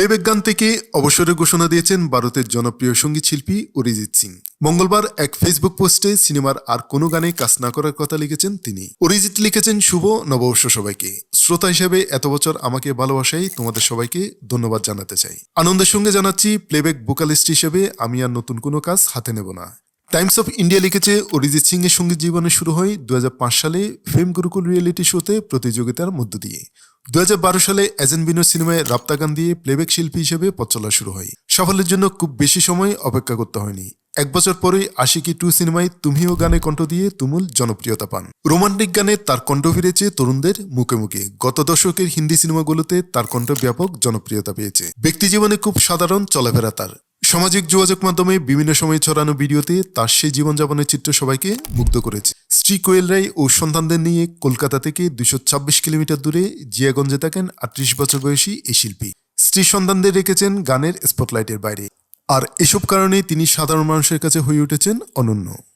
Playback গান থেকে অবসরের ঘোষণা দিয়েছেন ভারতের জনপ্রিয় সংগীত শিল্পী অরিজিৎ সিং। মঙ্গলবার এক ফেসবুক পোস্টে সিনেমার আর কোনো গানে কাজ না করার কথা লিখেছেন তিনি। অরিজিৎ লিখেছেন, শুভ নববর্ষ সবাইকে। শ্রোতা হিসেবে এত বছর আমাকে ভালোবাসাই, তোমাদের সবাইকে ধন্যবাদ জানাতে চাই। আনন্দের সঙ্গে জানাচ্ছি, প্লেব্যাক ভোকালিস্ট হিসেবে আমি আর নতুন কোনো কাজ হাতে নেব না। টাইমস অফ ইন্ডিয়া লিখেছে, অরিজিৎ সিং এর সংগীত জীবনে শুরু হয় দুই হাজার পাঁচ সালে ফেম গুরুকুল রিয়েলিটি শোতে প্রতিযোগিতার মধ্য দিয়ে। দুই হাজার বারো সালে এজেন্ট বিনো সিনেমায় রাপ্তা গান দিয়ে প্লেব্যাক শিল্পী হিসেবে পথ চলা শুরু হয়। সাফল্যের জন্য খুব বেশি সময় অপেক্ষা করতে হয়নি। এক বছর পরেই আশিকি টু সিনেমায় তুমিও গানে কণ্ঠ দিয়ে তুমুল জনপ্রিয়তা পান। রোমান্টিক গানে তার কণ্ঠ ফিরেছে তরুণদের মুখে মুখে। গত দশকের হিন্দি সিনেমাগুলোতে তার কণ্ঠ ব্যাপক জনপ্রিয়তা পেয়েছে। ব্যক্তি জীবনে খুব সাধারণ চলাফেরা তার। সামাজিক যোগাযোগ মাধ্যমে বিভিন্ন সময় ছড়ানো ভিডিওতে তার সেই জীবনযাপনের চিত্র সবাইকে মুগ্ধ করেছে। শ্রী কোয়েল রায় ও সন্তানদের নিয়ে কলকাতা থেকে দুশো কিলোমিটার দূরে জিয়াগঞ্জে থাকেন আটত্রিশ বছর বয়সী এই শিল্পী। স্ত্রী সন্তানদের রেখেছেন গানের স্পটলাইটের বাইরে। আর এসব কারণে তিনি সাধারণ মানুষের কাছে হয়ে উঠেছেন অনন্য।